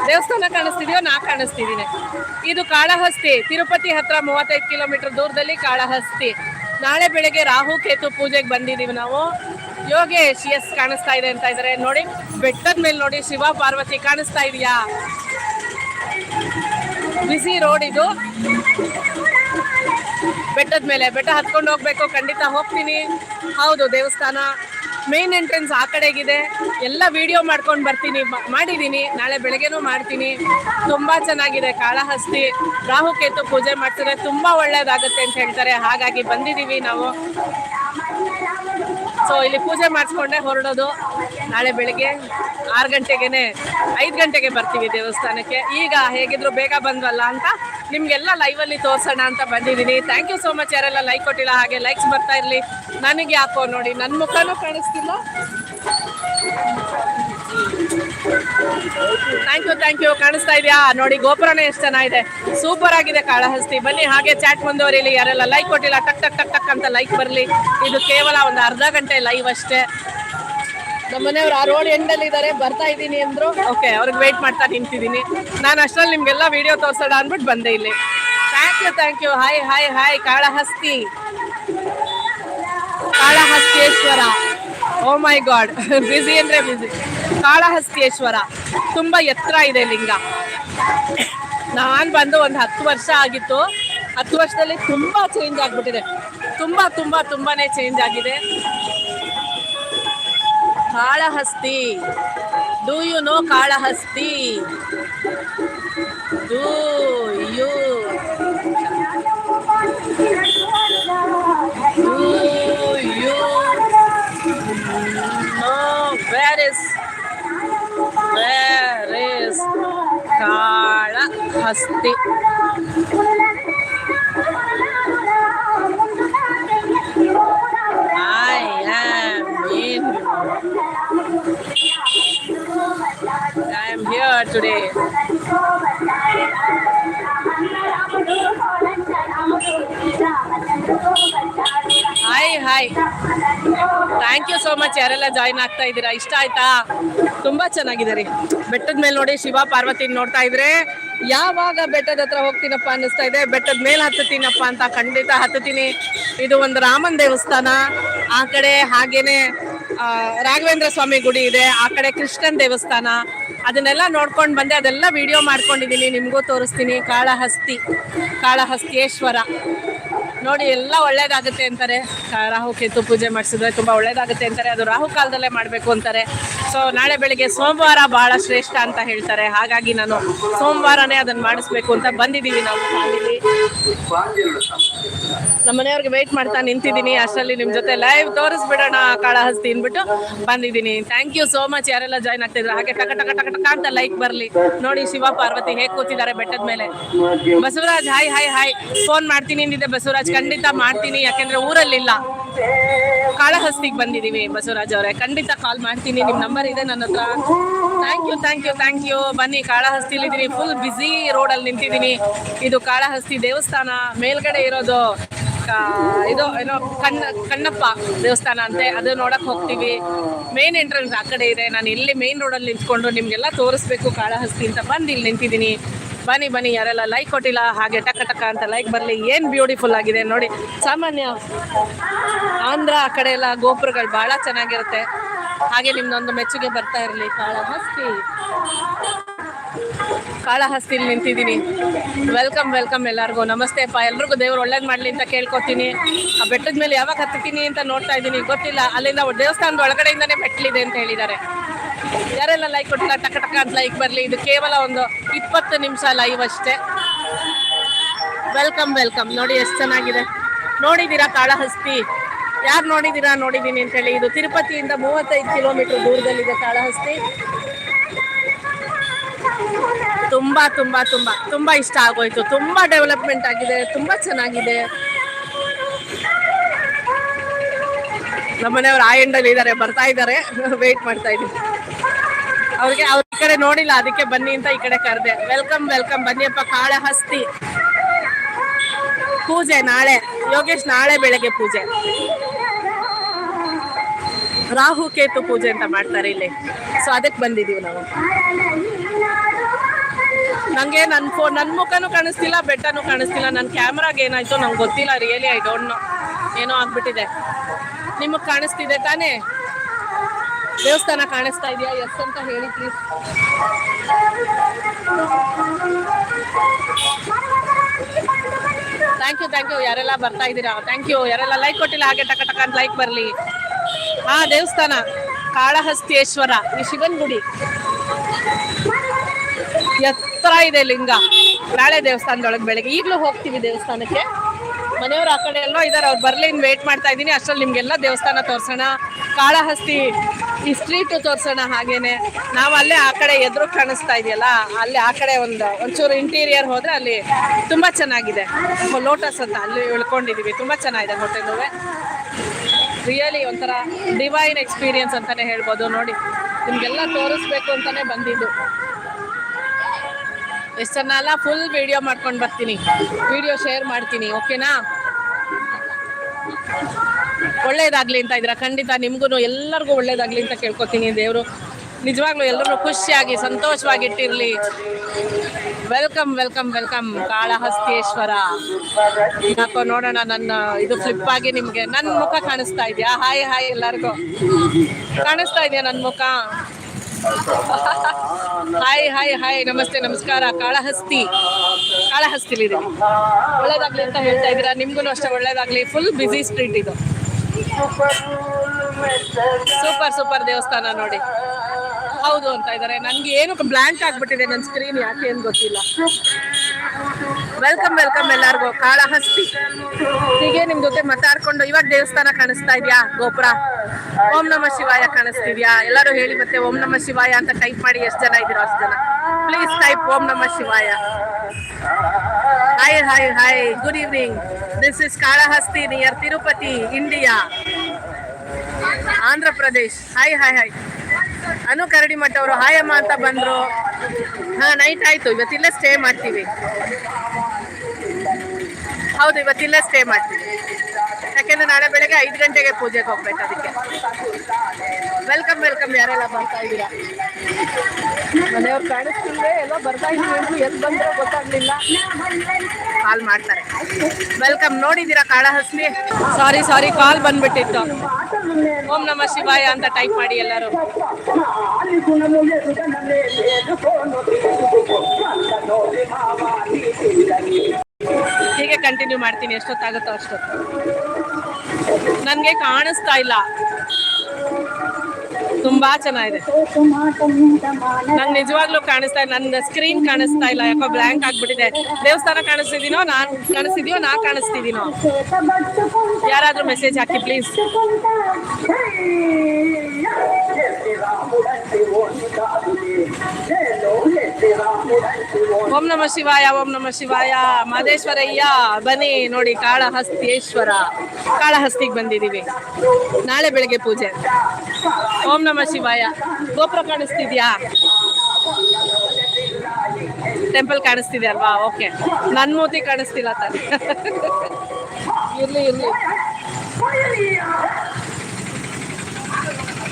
ದೇವಸ್ಥಾನ ಕಾಣಿಸ್ತಿದೆಯೋ, ನಾ ಕಾಣಿಸ್ತಿದ್ದೀನಿ. ಇದು ಕಾಳಹಸ್ತಿ, ತಿರುಪತಿ ಹತ್ರ ಮೂವತ್ತೈದು ಕಿಲೋಮೀಟರ್ ದೂರದಲ್ಲಿ ಕಾಳಹಸ್ತಿ. ನಾಳೆ ಬೆಳಗ್ಗೆ ರಾಹು ಕೇತು ಪೂಜೆಗೆ ಬಂದಿದ್ದೀವಿ ನಾವು. ಯೋಗೇಶ್ ಎಸ್ ಕಾಣಿಸ್ತಾ ಇದೆ ಅಂತ ಇದ್ದಾರೆ ನೋಡಿ, ಬೆಟ್ಟದ ಮೇಲೆ ನೋಡಿ ಶಿವ ಪಾರ್ವತಿ ಕಾಣಿಸ್ತಾ ಇದೆಯಾ? ಬಿಸಿ ರೋಡ್ ಇದು. ಬೆಟ್ಟದ ಮೇಲೆ, ಬೆಟ್ಟ ಹತ್ಕೊಂಡು ಹೋಗ್ಬೇಕು, ಖಂಡಿತ ಹೋಗ್ತೀನಿ. ಹೌದು, ದೇವಸ್ಥಾನ ಮೇನ್ ಎಂಟ್ರೆನ್ಸ್ ಆ ಕಡೆಗಿದೆ. ಎಲ್ಲ ವಿಡಿಯೋ ಮಾಡ್ಕೊಂಡು ಬರ್ತೀನಿ ಮಾಡಿದ್ದೀನಿ ನಾಳೆ ಬೆಳಗ್ಗೆನೂ ಮಾಡ್ತೀನಿ. ತುಂಬ ಚೆನ್ನಾಗಿದೆ, ಕಾಳಹಸ್ತಿ. ರಾಹುಕೇತು ಪೂಜೆ ಮಾಡ್ತಾರೆ ತುಂಬ ಒಳ್ಳೇದಾಗುತ್ತೆ ಅಂತ ಹೇಳ್ತಾರೆ. ಹಾಗಾಗಿ ಬಂದಿದ್ದೀವಿ ನಾವು. ಸೊ ಇಲ್ಲಿ ಪೂಜೆ ಮಾಡಿಸ್ಕೊಂಡೆ ಹೊರಡೋದು. ನಾಳೆ ಬೆಳಿಗ್ಗೆ ಆರು ಗಂಟೆಗೆನೆ, ಐದು ಗಂಟೆಗೆ ಬರ್ತೀವಿ ದೇವಸ್ಥಾನಕ್ಕೆ. ಈಗ ಹೇಗಿದ್ರು ಬೇಗ ಬಂದ್ವಲ್ಲ ಅಂತ ನಿಮಗೆಲ್ಲ ಲೈವಲ್ಲಿ ತೋರಿಸೋಣ ಅಂತ ಬಂದಿದ್ದೀನಿ. ಥ್ಯಾಂಕ್ ಯು ಸೋ ಮಚ್ ಯಾರೆಲ್ಲ ಲೈಕ್ ಕೊಟ್ಟಿಲ್ಲ ಹಾಗೆ ಲೈಕ್ಸ್ ಬರ್ತಾ ಇರಲಿ. ನನಗೆ ಯಾಕೋ ನೋಡಿ ನನ್ನ ಮುಖನೂ ಕಾಣಿಸ್ತಿಲ್ಲ. ಥ್ಯಾಂಕ್ ಯು ಥ್ಯಾಂಕ್ ಯು ಕಾಣಿಸ್ತಾ ಇದೆಯಾ? ನೋಡಿ ಗೋಪುರನೇ ಎಷ್ಟು ಚೆನ್ನಾಗಿದೆ. ಸೂಪರ್ ಆಗಿದೆ ಕಾಳಹಸ್ತಿ. ಬನ್ನಿ ಹಾಗೆ ಚಾಟ್ ಮುಂದುವರಿಲಿ ಯಾರೆಲ್ಲ ಲೈಕ್ ಕೊಟ್ಟಿಲ್ಲ ಟಕ್ ಟಕ್ ಟಕ್ ಟಕ್ ಅಂತ ಲೈಕ್ ಬರಲಿ. ಇದು ಕೇವಲ ಒಂದು ಅರ್ಧ ಗಂಟೆ ಲೈವ್ ಅಷ್ಟೇ. ನಮ್ಮ ಮನೆಯವ್ರು ಆ ರೋಡ್ ಎಂಡಲ್ಲಿ ಇದ್ದಾರೆ ಬರ್ತಾ ಇದ್ದೀನಿ ಅಂದ್ರು. ಓಕೆ ಅವ್ರಿಗೆ ವೆಯ್ಟ್ ಮಾಡ್ತಾ ನಿಂತಿದ್ದೀನಿ. ನಾನು ಅಷ್ಟರಲ್ಲಿ ನಿಮಗೆಲ್ಲ ವಿಡಿಯೋ ತೋರಿಸೋಣ ಅಂದ್ಬಿಟ್ಟು ಬಂದೆ ಇಲ್ಲಿ. Thank you thank you hi hi hi Kalahasti. Kalahasteeswara oh my god busy ಅಂದರೆ ಬ್ಯುಸಿ ಕಾಳಹಸ್ತಿಯೇಶ್ವರ. ತುಂಬ ಎತ್ತರ ಇದೆ ಲಿಂಗ. ನಾನು ಬಂದು ಒಂದು ಹತ್ತು ವರ್ಷ ಆಗಿತ್ತು. ಹತ್ತು ವರ್ಷದಲ್ಲಿ ತುಂಬ ಚೇಂಜ್ ಆಗಿಬಿಟ್ಟಿದೆ. ತುಂಬ ತುಂಬ, ತುಂಬಾನೇ ಚೇಂಜ್ ಆಗಿದೆ. Kalahasti. Do you know Kalahasti? Do you Kalahasti I am in. I am here today. Hi thank you so much ಯಾರೆಲ್ಲ ಜಾಯಿನ್ ಆಗ್ತಾ ಇದ್ದೀರಾ? ಇಷ್ಟ ಆಯ್ತಾ? ತುಂಬಾ ಚೆನ್ನಾಗಿದೆ ರೀ. ಬೆಟ್ಟದ ಮೇಲೆ ನೋಡಿ ಶಿವ ಪಾರ್ವತಿ ನೋಡ್ತಾ ಇದ್ರೆ. ಯಾವಾಗ ಬೆಟ್ಟದ ಹತ್ರ ಹೋಗ್ತೀನಪ್ಪ ಅನ್ನಿಸ್ತಾ ಇದೆ. ಬೆಟ್ಟದ ಮೇಲೆ ಹತ್ತತೀನಪ್ಪ ಅಂತ ಖಂಡಿತ ಹತ್ತತೀನಿ ಇದು ಒಂದು ರಾಮನ್ ದೇವಸ್ಥಾನ. ಆ ಕಡೆ ಹಾಗೇನೆ ರಾಘವೇಂದ್ರ ಸ್ವಾಮಿ ಗುಡಿ ಇದೆ. ಆ ಕಡೆ ಕೃಷ್ಣನ್ ದೇವಸ್ಥಾನ. ಅದನ್ನೆಲ್ಲ ನೋಡ್ಕೊಂಡು ಬಂದೆ. ಅದೆಲ್ಲ ವಿಡಿಯೋ ಮಾಡ್ಕೊಂಡಿದ್ದೀನಿ. ನಿಮಗೂ ತೋರಿಸ್ತೀನಿ. ಕಾಳಹಸ್ತಿ. ಕಾಳಹಸ್ತಿಯೇಶ್ವರ. ನೋಡಿ, ಎಲ್ಲ ಒಳ್ಳೇದಾಗುತ್ತೆ ಅಂತಾರೆ. ರಾಹು ಕೇತು ಪೂಜೆ ಮಾಡಿಸಿದ್ರೆ ತುಂಬ ಒಳ್ಳೇದಾಗುತ್ತೆ ಅಂತಾರೆ. ಅದು ರಾಹು ಕಾಲದಲ್ಲೇ ಮಾಡಬೇಕು ಅಂತಾರೆ. ಸೊ ನಾಳೆ ಬೆಳಿಗ್ಗೆ ಸೋಮವಾರ ಬಹಳ ಶ್ರೇಷ್ಠ ಅಂತ ಹೇಳ್ತಾರೆ. ಹಾಗಾಗಿ ನಾನು ಸೋಮವಾರನೇ ಅದನ್ನು ಮಾಡಿಸ್ಬೇಕು ಅಂತ ಬಂದಿದ್ದೀವಿ ನಾವು ನಮ್ಮ ಮನೆಯವ್ರಿಗೆ ವೆಯ್ಟ್ ಮಾಡ್ತಾ ನಿಂತಿದ್ದೀನಿ. ಅಷ್ಟರಲ್ಲಿ ನಿಮ್ಮ ಜೊತೆ ಲೈವ್ ತೋರಿಸ್ಬಿಡೋಣ ಕಾಳಹಸ್ತಿ ಅಂದ್ಬಿಟ್ಟು ಬಂದಿದ್ದೀನಿ. ಥ್ಯಾಂಕ್ ಯು ಸೋ ಮಚ್ ಯಾರೆಲ್ಲ ಜಾಯ್ನ್ ಆಗ್ತಿದ್ರು? ಹಾಗೆ ಟಕ ಟಕ ಟಕ ಟಕ ಅಂತ ಲೈಕ್ ಬರಲಿ. ನೋಡಿ ಶಿವ ಪಾರ್ವತಿ ಹೇಗ್ ಕೂತಿದ್ದಾರೆ ಬೆಟ್ಟದ ಮೇಲೆ. Basavaraj hi hi hi phone ಮಾಡ್ತೀನಿ ಅಂದಿದ್ದೆ ಬಸವರಾಜ್. ಖಂಡಿತ ಮಾಡ್ತೀನಿ. ಯಾಕೆಂದ್ರೆ ಊರಲ್ಲಿಲ್ಲ. ಕಾಳಹಸ್ತಿಗೆ ಬಂದಿದ್ದೀವಿ ಬಸವರಾಜ್ ಅವರೇ. ಖಂಡಿತ ಕಾಲ್ ಮಾಡ್ತೀನಿ. ನಿಮ್ಮ ನಂಬರ್ ಇದೆ ನನ್ನ ಹತ್ರ. Thank you thank you thank you ಬನ್ನಿ ಕಾಳಹಸ್ತಿಲಿದ್ದೀನಿ ಫುಲ್ ಬ್ಯುಸಿ ರೋಡಲ್ಲಿ ನಿಂತಿದ್ದೀನಿ. ಇದು ಕಾಳಹಸ್ತಿ ದೇವಸ್ಥಾನ. ಮೇಲ್ಗಡೆ ಇರೋದು ಇದು ಏನೋ ಕಣ್ಣ, ಕಣ್ಣಪ್ಪ ದೇವಸ್ಥಾನ ಅಂತೆ, ಅದು ನೋಡಕ್ ಹೋಗ್ತೀವಿ. ಮೇನ್ ಎಂಟ್ರೆನ್ಸ್ ಆ ಕಡೆ ಇದೆ. ನಾನು ಇಲ್ಲಿ ಮೇನ್ ರೋಡಲ್ಲಿ ನಿಂತ್ಕೊಂಡು ನಿಮಗೆಲ್ಲ ತೋರಿಸ್ಬೇಕು ಕಾಳಹಸ್ತಿ ಅಂತ. ಬಂದು ಇಲ್ಲಿ ನಿಂತಿದ್ದೀನಿ. ಬನ್ನಿ ಬನ್ನಿ, ಯಾರೆಲ್ಲ ಲೈಕ್ ಕೊಟ್ಟಿಲ್ಲ, ಹಾಗೆ ಟಕ ಟಕ ಅಂತ ಲೈಕ್ ಬರಲಿ. ಏನು ಬ್ಯೂಟಿಫುಲ್ ಆಗಿದೆ ನೋಡಿ. ಸಾಮಾನ್ಯ ಆಂಧ್ರ ಆ ಕಡೆ ಎಲ್ಲ ಗೋಪುರಗಳು ಭಾಳ ಚೆನ್ನಾಗಿರುತ್ತೆ. ಹಾಗೆ ನಿಮ್ದೊಂದು ಮೆಚ್ಚುಗೆ ಬರ್ತಾ ಇರಲಿ ಕಾಳಹಸ್ತಿ. ಕಾಳಹಸ್ತಿಲಿ ನಿಂತಿದ್ದೀನಿ. ವೆಲ್ಕಮ್ ವೆಲ್ಕಮ್ ಎಲ್ಲರಿಗೂ. ನಮಸ್ತೆ ಅಪ್ಪ. ಎಲ್ರಿಗೂ ದೇವ್ರು ಒಳ್ಳೇದು ಮಾಡಲಿ ಅಂತ ಕೇಳ್ಕೊತೀನಿ. ಆ ಬೆಟ್ಟದ ಮೇಲೆ ಯಾವಾಗ ಹತ್ತೀನಿ ಅಂತ ನೋಡ್ತಾ ಇದ್ದೀನಿ. ಗೊತ್ತಿಲ್ಲ. ಅಲ್ಲಿಂದ ದೇವಸ್ಥಾನದ ಒಳಗಡೆಯಿಂದನೇ ಮೆಟ್ಲಿದೆ ಅಂತ ಹೇಳಿದ್ದಾರೆ. ಯಾರೆಲ್ಲ ಲೈಕ್ ಕೊಟ್ಟಿಲ್ಲ ಟಕ ಟಕ ಅಂತ ಲೈಕ್ ಬರಲಿ. ಇದು ಕೇವಲ ಒಂದು ಇಪ್ಪತ್ತು ನಿಮಿಷ ಲೈವ್ ಅಷ್ಟೇ. ವೆಲ್ಕಮ್ ವೆಲ್ಕಮ್ ನೋಡಿ ಎಷ್ಟು ಚೆನ್ನಾಗಿದೆ. ನೋಡಿದ್ದೀರಾ ಕಾಳಹಸ್ತಿ? ಯಾರು ನೋಡಿದ್ದೀರಾ ನೋಡಿದ್ದೀನಿ ಅಂತೇಳಿ ಇದು ತಿರುಪತಿಯಿಂದ ಮೂವತ್ತೈದು ಕಿಲೋಮೀಟರ್ ದೂರದಲ್ಲಿದೆ ಕಾಳಹಸ್ತಿ. ತುಂಬಾ ತುಂಬಾ ತುಂಬಾ ತುಂಬಾ ಇಷ್ಟ ಆಗೋಯ್ತು. ತುಂಬಾ ಡೆವಲಪ್ಮೆಂಟ್ ಆಗಿದೆ, ತುಂಬಾ ಚೆನ್ನಾಗಿದೆ. ನಮ್ಮನೆಯವ್ರು ಆ ಎಂಡಲ್ಲಿ ಇದ್ದಾರೆ ಬರ್ತಾ ಇದ್ದಾರೆ ವೇಟ್ ಮಾಡ್ತಾ ಇದ್ದೀನಿ. ಅವ್ರಿಗೆ, ಅವ್ರ ಈ ಕಡೆ ನೋಡಿಲ್ಲ, ಅದಕ್ಕೆ ಬನ್ನಿ ಅಂತ ಈ ಕಡೆ ಕರೆದೆ. ವೆಲ್ಕಮ್ ವೆಲ್ಕಮ್ ಬನ್ನಿಯಪ್ಪ ಕಾಳಹಸ್ತಿ. ಪೂಜೆ ನಾಳೆ, ಯೋಗೇಶ್ ನಾಳೆ ಬೆಳಗ್ಗೆ ಪೂಜೆ. ರಾಹು ಕೇತು ಪೂಜೆ ಅಂತ ಮಾಡ್ತಾರೆ ಇಲ್ಲಿ. ಸೊ ಅದಕ್ಕೆ ಬಂದಿದೀವಿ ನಾವು. ನಂಗೆ ನನ್ನ ಫೋನ್ ನನ್ನ ಮುಖನೂ ಕಾಣಿಸ್ತಿಲ್ಲ, ಬೆಟ್ಟನೂ ಕಾಣಿಸ್ತಿಲ್ಲ. ನನ್ನ ಕ್ಯಾಮ್ರಾಗೆ ಏನಾಯ್ತು ನಂಗೆ ಗೊತ್ತಿಲ್ಲ ರಿಯಲಿ ಐ ಡೋಂಟ್ ನೋ ಏನೋ ಆಗ್ಬಿಟ್ಟಿದೆ. ನಿಮಗೆ ಕಾಣಿಸ್ತಿದೆ ತಾನೇ? ದೇವಸ್ಥಾನ ಕಾಣಿಸ್ತಾ ಇದೆಯಾ? ಎಸ್ ಅಂತ ಹೇಳಿ please thank you thank you ಯಾರೆಲ್ಲ ಬರ್ತಾ ಇದ್ದೀರಾ? ಥ್ಯಾಂಕ್ ಯು ಯಾರೆಲ್ಲ ಲೈಕ್ ಕೊಟ್ಟಿಲ್ಲ, ಹಾಗೆ ಟಕ ಟಕ ಅಂತ ಲೈಕ್ ಬರಲಿ. ಹಾ ದೇವಸ್ಥಾನ, ಕಾಳಹಸ್ತೇಶ್ವರ, ಈ ಶಿವನ್ ಗುಡಿ. ಎತ್ತರ ಇದೆ ಲಿಂಗ ನಾಳೆ ದೇವಸ್ಥಾನದೊಳಗೆ ಬೆಳಗ್ಗೆ. ಈಗಲೂ ಹೋಗ್ತೀವಿ ದೇವಸ್ಥಾನಕ್ಕೆ. ಮನೆಯವರು ಆ ಕಡೆ ಎಲ್ಲೋ ಇದ್ದಾರೆ ಅವ್ರು ಬರ್ಲಿ ವೇಟ್ ಮಾಡ್ತಾ ಇದ್ದೀನಿ. ಅಷ್ಟರಲ್ಲಿ ನಿಮಗೆಲ್ಲ ದೇವಸ್ಥಾನ ತೋರಿಸೋಣ. ಕಾಳಹಸ್ತಿ ಈ ಸ್ಟ್ರೀಟು ತೋರಿಸೋಣ ಹಾಗೇನೆ. ನಾವು ಅಲ್ಲೇ ಆ ಕಡೆ ಎದುರು ಕಾಣಿಸ್ತಾ ಇದೆಯಲ್ಲ, ಅಲ್ಲಿ ಆ ಕಡೆ ಒಂದು, ಒಂಚೂರು ಇಂಟೀರಿಯರ್ ಹೋದ್ರೆ ಅಲ್ಲಿ ತುಂಬ ಚೆನ್ನಾಗಿದೆ. ಲೋಟಸ್ ಅಂತ ಅಲ್ಲಿ ಉಳ್ಕೊಂಡಿದ್ದೀವಿ ತುಂಬ ಚೆನ್ನಾಗಿದೆ ಹೋಟೆಲು ರಿಯಲಿ ಒಂಥರ ಡಿವೈನ್ ಎಕ್ಸ್ಪೀರಿಯನ್ಸ್ ಅಂತಾನೆ ಹೇಳ್ಬೋದು. ನೋಡಿ, ನಿಮಗೆಲ್ಲ ತೋರಿಸ್ಬೇಕು ಅಂತಾನೆ ಬಂದಿದ್ದು. ಎಷ್ಟು ಫುಲ್ ವಿಡಿಯೋ ಮಾಡ್ಕೊಂಡು ಬರ್ತೀನಿ. ವಿಡಿಯೋ ಶೇರ್ ಮಾಡ್ತೀನಿ ಓಕೆನಾ ಒಳ್ಳೇದಾಗ್ಲಿ ಅಂತ ಇದ್ರ ಖಂಡಿತ ನಿಮ್ಗೂ ಎಲ್ಲರಿಗೂ ಒಳ್ಳೇದಾಗ್ಲಿ ಅಂತ ಕೇಳ್ಕೊತೀನಿ ದೇವರು. ನಿಜವಾಗ್ಲೂ ಎಲ್ಲರೂ ಖುಷಿಯಾಗಿ ಸಂತೋಷವಾಗಿ ಇಟ್ಟಿರ್ಲಿ ವೆಲ್ಕಮ್ ವೆಲ್ಕಮ್ ವೆಲ್ಕಮ್ ಕಾಳಹಸ್ತೇಶ್ವರ. ಯಾಕೋ ನೋಡೋಣ, ನನ್ನ ಇದು ಫ್ಲಿಪ್ ಆಗಿ ನಿಮ್ಗೆ. ನನ್ನ ಮುಖ ಕಾಣಿಸ್ತಾ ಇದೆಯಾ? ಹಾಯ್ ಹಾಯ್ ಎಲ್ಲರಿಗೂ. ಕಾಣಿಸ್ತಾ ಇದೆಯಾ ನನ್ನ ಮುಖ? ಹಾಯ್ ಹಾಯ್ ಹಾಯ್ ನಮಸ್ತೆ, ನಮಸ್ಕಾರ. ಕಾಳಹಸ್ತಿ. ಕಾಳಹಸ್ತಿಲಿದ್ದೀವಿ ಒಳ್ಳೇದಾಗ್ಲಿ ಅಂತ ಹೇಳ್ತಾ ಇದ್ದೀರಾ? ನಿಮ್ಗೂ ಅಷ್ಟೇ ಒಳ್ಳೇದಾಗ್ಲಿ. ಫುಲ್ ಬ್ಯುಸಿ ಸ್ಟ್ರೀಟ್ ಇದು. ಸೂಪರ್ ಸೂಪರ್ ದೇವಸ್ಥಾನ ನೋಡಿ. ಹೌದು ಅಂತ ಇದ್ದಾರೆ. ನನ್ಗೆ ಏನು ಬ್ಲಾಂಕ್ ಆಗ್ಬಿಟ್ಟಿದೆ ನನ್ನ ಸ್ಕ್ರೀನ್ ಯಾಕೆ ಏನು ಗೊತ್ತಿಲ್ಲ. ವೆಲ್ಕಮ್ ವೆಲ್ಕಮ್ ಎಲ್ಲರಿಗೂ. ಕಾಳಹಸ್ತಿ. ಹೀಗೆ ನಿಮ್ ಜೊತೆ ಮಾತಾಡ್ಕೊಂಡು ಇವಾಗ ದೇವಸ್ಥಾನ ಕಾಣಿಸ್ತಾ ಇದೆಯಾ? ಗೋಪುರ. ಓಂ ನಮ ಶಿವಾಯ ಕಾಣಿಸ್ತಿದ್ಯಾ? ಎಲ್ಲರೂ ಹೇಳಿ ಮತ್ತೆ ಓಂ ನಮ ಶಿವಾಯ ಅಂತ ಟೈಪ್ ಮಾಡಿ ಎಷ್ಟು ಜನ ಇದ್ದೀರೋ ಅಷ್ಟು ಜನ. ಪ್ಲೀಸ್ ಟೈಪ್ ಓಂ ನಮ ಶಿವಾಯ. Hi hi hi good evening this is Kalahasti near Tirupati India Andhra Pradesh hi hi hi Anu Karadi Math ಅವರು ಹಾಯಮ್ಮ ಅಂತ ಬಂದ್ರು. ಹಾ ನೈಟ್ ಆಯ್ತು. ಇವತ್ತಿಲ್ಲ ಸ್ಟೇ ಮಾಡ್ತೀವಿ. ಹೌದು, ಇವತ್ತಿಲ್ಲ ಸ್ಟೇ ಮಾಡ್ತೀವಿ. ಯಾಕೆಂದ್ರೆ ನಾಳೆ ಬೆಳಗ್ಗೆ ಐದು ಗಂಟೆಗೆ ಪೂಜೆಗೆ ಹೋಗ್ಬೇಕು ಅದಕ್ಕೆ. ವೆಲ್ಕಮ್ ವೆಲ್ಕಮ್ ಯಾರೆಲ್ಲ ಬರ್ತಾ ಇದ್ದೀರಾ? ಮನೆಯವ್ರು ಕಾಣಿಸ್ತಿಲ್ಲ ಎಲ್ಲ ಬರ್ತಾ ಇದ್ದೀವಿ ಎಲ್ಲಿ ಬಂದ್ರೆ ಗೊತ್ತಾಗ್ಲಿಲ್ಲ. ಕಾಲ್ ಮಾಡ್ತಾರೆ. ವೆಲ್ಕಮ್ ನೋಡಿದ್ದೀರಾ ಕಾಳಹಸ್ತಿ? ಸಾರಿ ಸಾರಿ ಕಾಲ್ ಬಂದ್ಬಿಟ್ಟಿತ್ತು. ಓಂ ನಮ ಶಿವಾಯ ಅಂತ ಟೈಪ್ ಮಾಡಿ ಎಲ್ಲರೂ. ಹೀಗೆ ಕಂಟಿನ್ಯೂ ಮಾಡ್ತೀನಿ. ಎಷ್ಟೊತ್ತಾಗುತ್ತೋ ಅಷ್ಟೊತ್ತು. ನನಗೆ ಕಾಣಿಸ್ತಾ ಇಲ್ಲ. ತುಂಬಾ ಚೆನ್ನಾಗಿದೆ ನಂಗೆ ನಿಜವಾಗ್ಲೂ ಕಾಣಿಸ್ತಾ ಇಲ್ಲ ನನ್ನ ಸ್ಕ್ರೀನ್ ಕಾಣಿಸ್ತಾ ಇಲ್ಲ ಯಾಕೋ ಬ್ಲ್ಯಾಂಕ್ ಆಗ್ಬಿಟ್ಟಿದೆ ದೇವಸ್ಥಾನ ಕಾಣಿಸ್ತಿದೀನೋ ನಾನ್ ಕಾಣಿಸ್ತಿದ್ಯೋ ನಾ ಕಾಣಿಸ್ತಿದೀನೋ ಯಾರಾದ್ರೂ ಮೆಸೇಜ್ ಹಾಕಿ ಪ್ಲೀಸ್ ಓಂ ನಮ ಶಿವಾಯ, ಓಂ ನಮ ಶಿವಾಯ. ಮಾದೇಶ್ವರಯ್ಯ, ಬನ್ನಿ ನೋಡಿ ಕಾಳಹಸ್ತೇಶ್ವರ ಕಾಳಹಸ್ತಿಗೆ ಬಂದಿದ್ದೀವಿ ನಾಳೆ ಬೆಳಗ್ಗೆ ಪೂಜೆ. ಓಂ ನಮ ಶಿವಾಯ. ಗೋಪುರ ಕಾಣಿಸ್ತಿದ್ಯಾ? ಟೆಂಪಲ್ ಕಾಣಿಸ್ತಿದೆ ಅಲ್ವಾ? ಓಕೆ. ನನ್ನ ಮೂತಿ ಕಾಣಿಸ್ತಿಲ್ಲ ತಾನೆ. ಇರ್ಲಿ ಇರ್ಲಿ.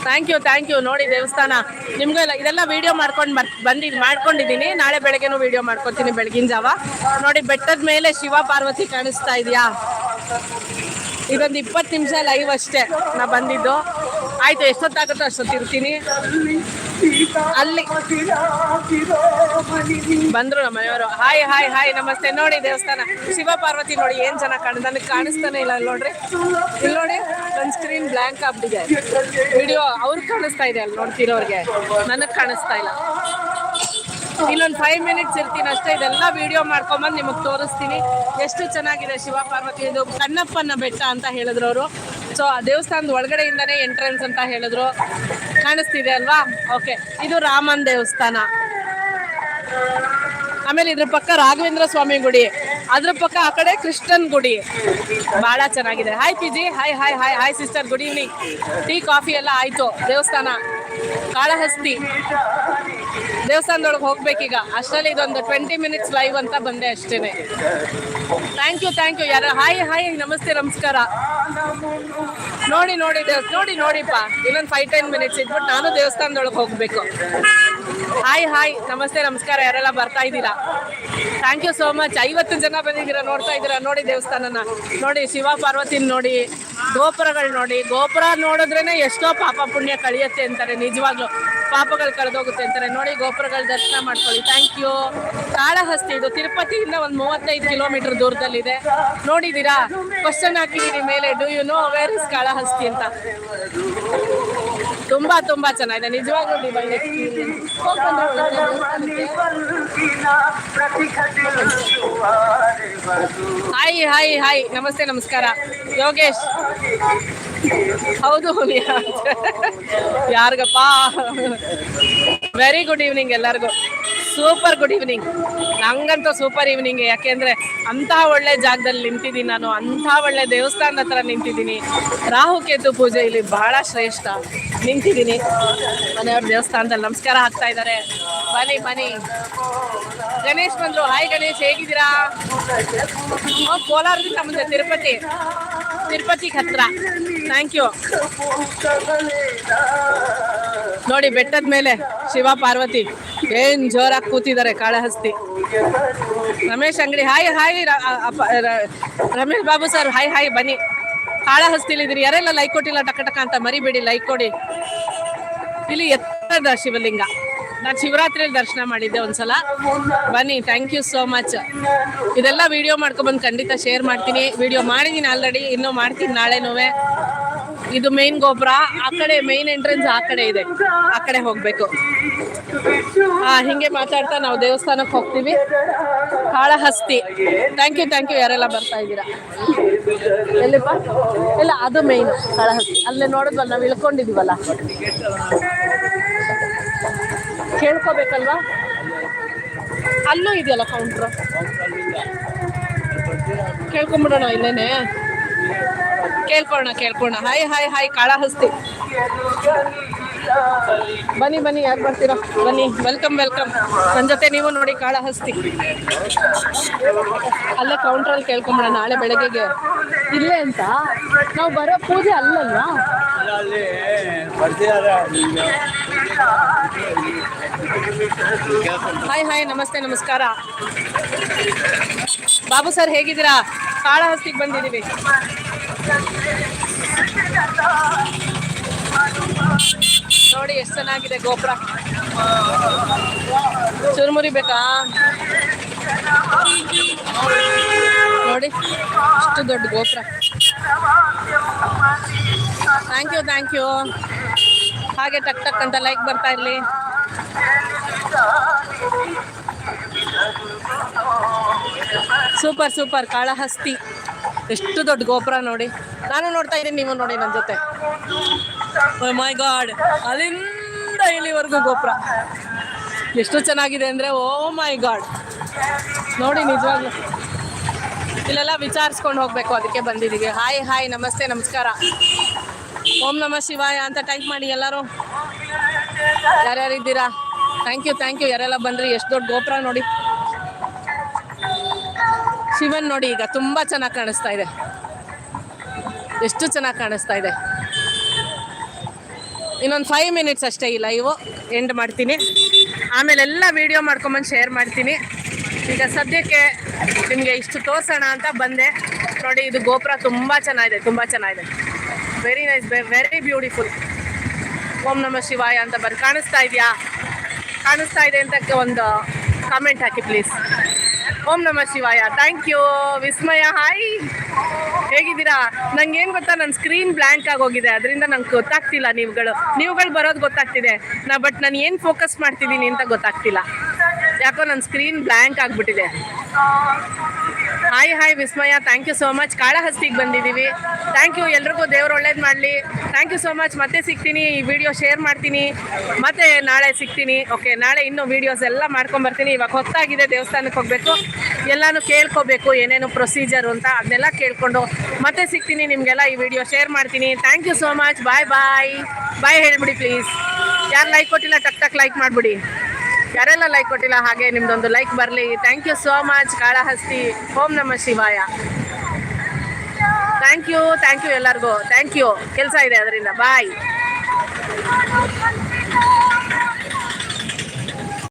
ಥ್ಯಾಂಕ್ ಯು ಥ್ಯಾಂಕ್ ಯು ನೋಡಿ ದೇವಸ್ಥಾನ ನಿಮಗೂ ಎಲ್ಲ ಇದೆಲ್ಲ ವಿಡಿಯೋ ಮಾಡ್ಕೊಂಡು ಬರ್ ಬಂದಿದ್ದು ಮಾಡ್ಕೊಂಡಿದ್ದೀನಿ ನಾಳೆ ಬೆಳಗ್ಗೆನೂ ವಿಡಿಯೋ ಮಾಡ್ಕೊತೀನಿ ಬೆಳಗಿನ ಜಾವ. ನೋಡಿ, ಬೆಟ್ಟದ ಮೇಲೆ ಶಿವ ಪಾರ್ವತಿ ಕಾಣಿಸ್ತಾ ಇದೆಯಾ? ಇದೊಂದು ಇಪ್ಪತ್ತು ನಿಮಿಷ ಲೈವ್ ಅಷ್ಟೇ. ನಾ ಬಂದಿದ್ದು. ಆಯ್ತು, ಎಷ್ಟೊತ್ತಾಗುತ್ತೋ ಅಷ್ಟೊತ್ತು ಇರ್ತೀನಿ. ಅಲ್ಲಿ ಬಂದ್ರು ನಮ್ಮ ಮನೆಯವರು. ಹಾಯ್ ಹಾಯ್ ಹಾಯ್ ನಮಸ್ತೆ. ನೋಡಿ ದೇವಸ್ಥಾನ. ಶಿವ ಪಾರ್ವತಿ ನೋಡಿ, ಏನ್ ಚೆನ್ನಾಗಿ ಕಾಣ, ನನಗೆ ಕಾಣಿಸ್ತಾನೆ ಇಲ್ಲ ಅಲ್ಲಿ ನೋಡ್ರಿ. ಇಲ್ಲಿ ನೋಡಿ ನನ್ನ ಸ್ಕ್ರೀನ್ ಬ್ಲಾಂಕ್ ಆಗ್ಬಿಟ್ಟಿದೆ. ವಿಡಿಯೋ ಅವ್ರಿಗೆ ಕಾಣಿಸ್ತಾ ಇದೆ ಅಲ್ಲಿ ನೋಡ್ತಿರೋರ್ಗೆ. ನನಗೆ ಕಾಣಿಸ್ತಾ ಇಲ್ಲ. ಇಲ್ಲೊಂದು ಫೈವ್ ಮಿನಿಟ್ಸ್ ಇರ್ತೀನಿ ಅಷ್ಟೇ. ಇದೆಲ್ಲ ವಿಡಿಯೋ ಮಾಡ್ಕೊಂಬಂದು ನಿಮಗೆ ತೋರಿಸ್ತೀನಿ. ಎಷ್ಟು ಚೆನ್ನಾಗಿದೆ ಶಿವ ಪಾರ್ವತಿ ಇದು. ಕಣ್ಣಪ್ಪನ ಬೆಟ್ಟ ಅಂತ ಹೇಳಿದ್ರು ಅವರು. ಸೊ ಆ ದೇವಸ್ಥಾನದ ಒಳಗಡೆಯಿಂದನೇ ಎಂಟ್ರೆನ್ಸ್ ಅಂತ ಹೇಳಿದ್ರು. ಕಾಣಿಸ್ತಿದೆ ಅಲ್ವಾ? ಓಕೆ ಇದು ರಾಮನ್ ದೇವಸ್ಥಾನ. ಆಮೇಲೆ ಇದ್ರ ಪಕ್ಕ ರಾಘವೇಂದ್ರ ಸ್ವಾಮಿ ಗುಡಿ. ಅದ್ರ ಪಕ್ಕ ಆ ಕಡೆ ಕೃಷ್ಣನ್ ಗುಡಿ. ಬಹಳ ಚೆನ್ನಾಗಿದೆ. Hi PG hi hi hi hi sister good evening tea coffee ಎಲ್ಲ ಆಯ್ತು. ದೇವಸ್ಥಾನ. ಕಾಳಹಸ್ತಿ. ದೇವಸ್ಥಾನದೊಳಗೆ ಹೋಗ್ಬೇಕೀಗ. ಅಷ್ಟರಲ್ಲಿ ಇದೊಂದು ಟ್ವೆಂಟಿ ಮಿನಿಟ್ಸ್ ಲೈವ್ ಅಂತ ಬಂದೆ ಅಷ್ಟೇ ಥ್ಯಾಂಕ್ ಯು ಥ್ಯಾಂಕ್ ಯು ಯಾರು ಹಾಯ್ ಹಾಯ್ ನಮಸ್ತೆ, ನಮಸ್ಕಾರ. ನೋಡಿ ನೋಡಿ ದೇವಸ್ ನೋಡಿ, ನೋಡಿಪ್ಪ. ಇನ್ನೊಂದು ಫೈವ್ ಟೆನ್ ಮಿನಿಟ್ಸ್ ಇದ್ಬಿಟ್ಟು ನಾನು ದೇವಸ್ಥಾನದೊಳಗೆ ಹೋಗ್ಬೇಕು. ಹಾಯ್ ಹಾಯ್ ನಮಸ್ತೆ, ನಮಸ್ಕಾರ. ಯಾರೆಲ್ಲ ಬರ್ತಾ ಇದ್ದೀರಾ? ಥ್ಯಾಂಕ್ ಯು ಸೋ ಮಚ್ ಐವತ್ತು ಜನ ಬಂದಿದ್ದೀರಾ, ನೋಡ್ತಾ ಇದ್ದೀರಾ? ನೋಡಿ ದೇವಸ್ಥಾನನ. ನೋಡಿ, ಶಿವ ಪಾರ್ವತಿನ ನೋಡಿ, ಗೋಪುರಗಳು ನೋಡಿ. ಗೋಪುರ ನೋಡಿದ್ರೇನೆ ಎಷ್ಟೋ ಪಾಪ ಪುಣ್ಯ ಕಳಿಯುತ್ತೆ ಅಂತಾರೆ, ನಿಜವಾಗ್ಲೂ. ಪಾಪಗಳು ಕಳೆದೋಗುತ್ತೆ ಅಂತಾರೆ. ನೋಡಿ ಗೋಪುರಗಳ ದರ್ಶನ ಮಾಡ್ಕೊಳ್ಳಿ. ಥ್ಯಾಂಕ್ ಯು ಕಾಳಹಸ್ತಿ ಇದು ತಿರುಪತಿಯಿಂದ ಒಂದು ಮೂವತ್ತೈದು ಕಿಲೋಮೀಟರ್ ದೂರದಲ್ಲಿದೆ. ನೋಡಿದ್ದೀರಾ? ಕ್ವಶನ್ ಹಾಕಿದ್ದೀನಿ ಮೇಲೆ do you know where is Kalahasti ಅಂತ. ತುಂಬಾ ತುಂಬಾ ಚೆನ್ನಾಗಿದೆ. ನಿಜವಾಗ್ಲೂ ಹಾಯ್ ಹಾಯ್ ಹಾಯ್. ನಮಸ್ತೆ, ನಮಸ್ಕಾರ. ಯೋಗೇಶ್. ಹೌದು, ಯಾರಿಗಪ್ಪ? ವೆರಿ ಗುಡ್ ಈವ್ನಿಂಗ್ ಎಲ್ಲರಿಗೂ. Super good evening. ನಂಗಂತೂ ಸೂಪರ್ ಈವ್ನಿಂಗ್, ಯಾಕೆಂದ್ರೆ ಅಂತಹ ಒಳ್ಳೆ ಜಾಗದಲ್ಲಿ ನಿಂತಿದ್ದೀನಿ ನಾನು, ಅಂಥ ಒಳ್ಳೆ ದೇವಸ್ಥಾನದ ಹತ್ರ ನಿಂತಿದ್ದೀನಿ. ರಾಹುಕೇತು ಪೂಜೆ ಇಲ್ಲಿ ಬಹಳ ಶ್ರೇಷ್ಠ. ನಿಂತಿದ್ದೀನಿ. ಮನೆಯವ್ರ ದೇವಸ್ಥಾನದಲ್ಲಿ ನಮಸ್ಕಾರ ಹಾಕ್ತಾ ಇದ್ದಾರೆ. ಬನ್ನಿ ಬನ್ನಿ. ಗಣೇಶ್ ಬಂದ್ರು. ಹಾಯ್ ಗಣೇಶ್, ಹೇಗಿದ್ದೀರಾ? ಕೋಲಾರದಿಂದ ಮುಂದೆ ತಿರುಪತಿ. ತಿರುಪತಿಗೆ ಹತ್ರ. ಥ್ಯಾಂಕ್ ಯು ನೋಡಿ ಬೆಟ್ಟದ ಮೇಲೆ ಶಿವ ಪಾರ್ವತಿ. ಏನ್ ಜೋರಾಗಿ ಕೂತಿದ್ದಾರೆ Kalahasti Ramesh Angadi, hi hi Ramesh Babu sir, hi hi, ಬನ್ನಿ. ಕಾಳಹಸ್ತಿಲಿದ್ದೀರಿ ಯಾರೆಲ್ಲ ಲೈಕ್ ಕೊಟ್ಟಿಲ್ಲ ಟಕ ಟಕ ಅಂತ ಮರಿಬೇಡಿ ಲೈಕ್ ಕೊಡಿ. ಇಲ್ಲಿ ಎತ್ತದ ಶಿವಲಿಂಗ. ನಾನು ಶಿವರಾತ್ರಿಯಲ್ಲಿ ದರ್ಶನ ಮಾಡಿದ್ದೆ ಒಂದ್ಸಲ. ಬನ್ನಿ ಥ್ಯಾಂಕ್ ಯು ಸೋ ಮಚ್ ಇದೆಲ್ಲ ವಿಡಿಯೋ ಮಾಡ್ಕೊಬಂದು ಖಂಡಿತ ಶೇರ್ ಮಾಡ್ತೀನಿ. ವಿಡಿಯೋ ಮಾಡಿದ್ದೀನಿ ಆಲ್ರೆಡಿ ಇನ್ನೂ ಮಾಡ್ತೀನಿ ನಾಳೆನೂ ಇದು ಮೇನ್ ಗೋಪುರ ಆ ಕಡೆ ಮೇನ್ ಎಂಟ್ರೆನ್ಸ್ ಆ ಕಡೆ ಇದೆ. ಆ ಕಡೆ ಹೋಗ್ಬೇಕು. ಹಾ, ಹಿಂಗೆ ಮಾತಾಡ್ತಾ ನಾವು ದೇವಸ್ಥಾನಕ್ಕೆ ಹೋಗ್ತೀವಿ. Kalahasti. Thank you thank you ಯಾರೆಲ್ಲ ಬರ್ತಾ ಇದ್ದೀರಾ? ಎಲ್ಲಿಪ್ಪ? ಇಲ್ಲ, ಅದು ಮೇನ್ ಕಾಳಹಸ್ತಿ. ಅಲ್ಲೇ ನೋಡಿದ್ವಲ್ಲ, ನಾವು ಇಳ್ಕೊಂಡಿದೀವಲ್ಲ. ಕೇಳ್ಕೋಬೇಕಲ್ವಾ? ಅಲ್ಲೂ ಇದೆಯಲ್ಲ ಕೌಂಟ್ರು ಕೇಳ್ಕೊಂಬಿಡೋಣ ಇಲ್ಲೇನೆ? ಕೇಳ್ಕೊಳ್ಳೋಣ ಕೇಳ್ಕೊಳ್ಳೋಣ. Hi hi hi Kalahasti. ಬನ್ನಿ ಬನ್ನಿ, ಯಾಕೆ ಬರ್ತೀರಾ? ಬನ್ನಿ ವೆಲ್ಕಮ್ ವೆಲ್ಕಮ್ ನನ್ನ ಜೊತೆ ನೀವು ನೋಡಿ ಕಾಳಹಸ್ತಿ. ಅಲ್ಲೇ ಕೌಂಟ್ರಲ್ಲಿ ಕೇಳ್ಕೊಂಬಿಡ ನಾಳೆ ಬೆಳಗ್ಗೆಗೆ. ಇಲ್ಲೇ ಅಂತ? ನಾವು ಬರೋ ಪೂಜೆ ಅಲ್ಲಲ್ಲ? ಅಲ್ಲಿ ಹಾಯ್ ಹಾಯ್ ನಮಸ್ತೆ, ನಮಸ್ಕಾರ. ಬಾಬು ಸರ್ ಹೇಗಿದ್ದೀರಾ? ಕಾಳಹಸ್ತಿಗೆ ಬಂದಿದ್ದೀವಿ. ನೋಡಿ ಎಷ್ಟು ಚೆನ್ನಾಗಿದೆ ಗೋಪುರ. ಚುರುಮುರಿ ಬೇಕಾ? ನೋಡಿ, ಅಷ್ಟು ದೊಡ್ಡ ಗೋಪುರ. ಥ್ಯಾಂಕ್ ಯು ಥ್ಯಾಂಕ್ ಯು ಹಾಗೆ ಟಕ್ ಟಕ್ ಅಂತ ಲೈಕ್ ಬರ್ತಾ ಇರಲಿ. Super super Kalahasti. ಎಷ್ಟು ದೊಡ್ಡ ಗೋಪುರ ನೋಡಿ. ನಾನು ನೋಡ್ತಾ ಇದ್ದೀನಿ, ನೀವು ನೋಡಿ ನನ್ನ ಜೊತೆ. ಮೈ ಗಾಡ್ ಅಲ್ಲಿಂದ ಇಲ್ಲಿವರೆಗೂ ಗೋಪುರ. ಎಷ್ಟು ಚೆನ್ನಾಗಿದೆ ಅಂದರೆ ಓ ಮೈ ಗಾಡ್ ನೋಡಿ ನಿಜವಾಗ್ಲೂ. ಇಲ್ಲೆಲ್ಲ ವಿಚಾರಿಸ್ಕೊಂಡು ಹೋಗಬೇಕು ಅದಕ್ಕೆ ಬಂದಿದ್ದೀವಿ. ಹಾಯ್ ಹಾಯ್ ನಮಸ್ತೆ, ನಮಸ್ಕಾರ. ಓಂ ನಮ ಶಿವಾಯ ಅಂತ ಟೈಪ್ ಮಾಡಿ ಎಲ್ಲರೂ. ಯಾರ್ಯಾರಿದ್ದೀರಾ? ಥ್ಯಾಂಕ್ ಯು ಥ್ಯಾಂಕ್ ಯು ಯಾರೆಲ್ಲ ಬಂದ್ರಿ? ಎಷ್ಟು ದೊಡ್ಡ ಗೋಪುರ ನೋಡಿ. ಶಿವನ್ ನೋಡಿ ಈಗ ತುಂಬ ಚೆನ್ನಾಗಿ ಕಾಣಿಸ್ತಾ ಇದೆ. ಎಷ್ಟು ಚೆನ್ನಾಗಿ ಕಾಣಿಸ್ತಾ ಇದೆ. ಇನ್ನೊಂದು ಫೈವ್ ಮಿನಿಟ್ಸ್ ಅಷ್ಟೇ ಈ ಲೈವು ಎಂಡ್ ಮಾಡ್ತೀನಿ. ಆಮೇಲೆ ಎಲ್ಲ ವೀಡಿಯೋ ಮಾಡ್ಕೊಂಬಂದು ಶೇರ್ ಮಾಡ್ತೀನಿ. ಈಗ ಸದ್ಯಕ್ಕೆ ನಿಮಗೆ ಇಷ್ಟು ತೋರಿಸೋಣ ಅಂತ ಬಂದೆ. ನೋಡಿ, ಇದು ಗೋಪುರ ತುಂಬ ಚೆನ್ನಾಗಿದೆ ತುಂಬ ಚೆನ್ನಾಗಿದೆ. ವೆರಿ ನೈಸ್ ವೆರಿ ಬ್ಯೂಟಿಫುಲ್ ಓಂ ನಮ ಶಿವಾಯ ಅಂತ ಬರ್, ಕಾಣಿಸ್ತಾ ಇದೆಯಾ? ಕಾಣಿಸ್ತಾ ಇದೆ ಅಂತ ಒಂದು ಕಾಮೆಂಟ್ ಹಾಕಿ ಪ್ಲೀಸ್ ಓಂ ನಮ ಶಿವಾಯ. Thank you Vismaya. ಹಾಯ್ ಹೇಗಿದ್ದೀರಾ? ನಂಗೆ ಏನು ಗೊತ್ತಾ ನನ್ನ ಸ್ಕ್ರೀನ್ ಬ್ಲ್ಯಾಂಕ್ ಆಗೋಗಿದೆ ಅದರಿಂದ ನಂಗೆ ಗೊತ್ತಾಗ್ತಿಲ್ಲ ನೀವುಗಳು. ನೀವುಗಳು ಬರೋದು ಗೊತ್ತಾಗ್ತಿದೆ. ನಾ ಬಟ್ ನಾನು ಏನು ಫೋಕಸ್ ಮಾಡ್ತಿದ್ದೀನಿ ಅಂತ ಗೊತ್ತಾಗ್ತಿಲ್ಲ. ಯಾಕೋ ನನ್ನ ಸ್ಕ್ರೀನ್ ಬ್ಲ್ಯಾಂಕ್ ಆಗಿಬಿಟ್ಟಿದೆ. Hi hi Vismaya. Thank you so much ಕಾಳಹಸ್ತಿಗೆ ಬಂದಿದ್ದೀವಿ ಥ್ಯಾಂಕ್ ಯು ಎಲ್ರಿಗೂ ದೇವ್ರು ಒಳ್ಳೇದು ಮಾಡಲಿ. ಥ್ಯಾಂಕ್ ಯು ಸೋ ಮಚ್ ಮತ್ತೆ ಸಿಗ್ತೀನಿ. ಈ ವಿಡಿಯೋ ಶೇರ್ ಮಾಡ್ತೀನಿ. ಮತ್ತೆ ನಾಳೆ ಸಿಗ್ತೀನಿ. ಓಕೆ ನಾಳೆ ಇನ್ನೂ ವೀಡಿಯೋಸ್ ಎಲ್ಲ ಮಾಡ್ಕೊಂಬರ್ತೀನಿ ಇವಾಗ ಹೊತ್ತಾಗಿದೆ ದೇವಸ್ಥಾನಕ್ಕೆ ಹೋಗಬೇಕು. ಎಲ್ಲನೂ ಕೇಳ್ಕೋಬೇಕು ಏನೇನು ಪ್ರೊಸೀಜರು ಅಂತ. ಅದನ್ನೆಲ್ಲ ಕೇಳಿಕೊಂಡು ಮತ್ತೆ ಸಿಗ್ತೀನಿ ನಿಮಗೆಲ್ಲ ಈ ವಿಡಿಯೋ ಶೇರ್ ಮಾಡ್ತೀನಿ. Thank you so much bye bye bye ಹೇಳ್ಬಿಡಿ ಪ್ಲೀಸ್ ಯಾರು ಲೈಕ್ ಕೊಟ್ಟಿಲ್ಲ, ಟಕ್ ಟಕ್ ಲೈಕ್ ಮಾಡಿಬಿಡಿ. ಯಾರೆಲ್ಲ ಲೈಕ್ ಕೊಟ್ಟಿಲ್ಲ ಹಾಗೆ ನಿಮ್ದೊಂದು ಲೈಕ್ ಬರಲಿ. Thank you so much Kalahasti. ಓಂ ನಮ ಶಿವಾಯ. ಥ್ಯಾಂಕ್ ಯು ಥ್ಯಾಂಕ್ ಯು ಎಲ್ಲರಿಗೂ. ಥ್ಯಾಂಕ್ ಯು ಕೆಲಸ ಇದೆ ಅದರಿಂದ. ಬಾಯ್